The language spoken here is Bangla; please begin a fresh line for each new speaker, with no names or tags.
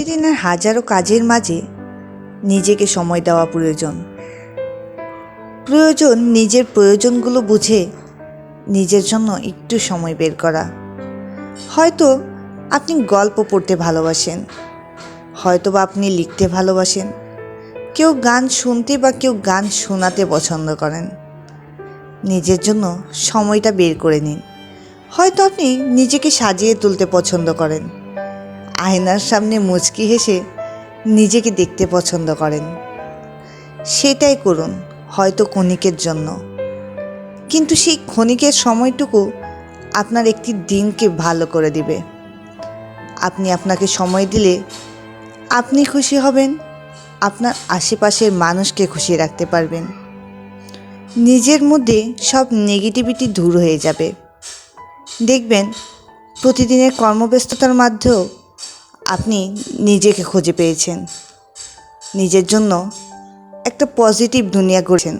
প্রতিদিনের হাজারো কাজের মাঝে নিজেকে সময় দেওয়া প্রয়োজন। প্রয়োজন নিজের প্রয়োজনগুলো বুঝে নিজের জন্য একটু সময় বের করা। হয়তো আপনি গল্প পড়তে ভালোবাসেন হয়তো বা আপনি লিখতে ভালোবাসেন, কেউ গান শুনতে বা কেউ গান শোনাতে পছন্দ করেন। নিজের জন্য সময়টা বের করে নিন। হয়তো আপনি নিজেকে সাজিয়ে তুলতে পছন্দ করেন। আয়নার সামনে মুচকি হেসে নিজেকে দেখতে পছন্দ করেন। সেটাই করুন, হয়তো ক্ষণিকের জন্য। কিন্তু সেই ক্ষণিকের সময়টুকু আপনার একটি দিনকে ভালো করে দিবে। আপনি আপনাকে সময় দিলে আপনি খুশি হবেন, আপনার আশেপাশের মানুষকে খুশি রাখতে পারবেন। নিজের মধ্যে সব নেগেটিভিটি দূর হয়ে যাবে। দেখবেন, প্রতিদিনের কর্মব্যস্ততার মধ্যেও আপনি নিজেকে খুঁজে পেয়েছেন। নিজের জন্য একটা পজিটিভ দুনিয়া গড়েছেন।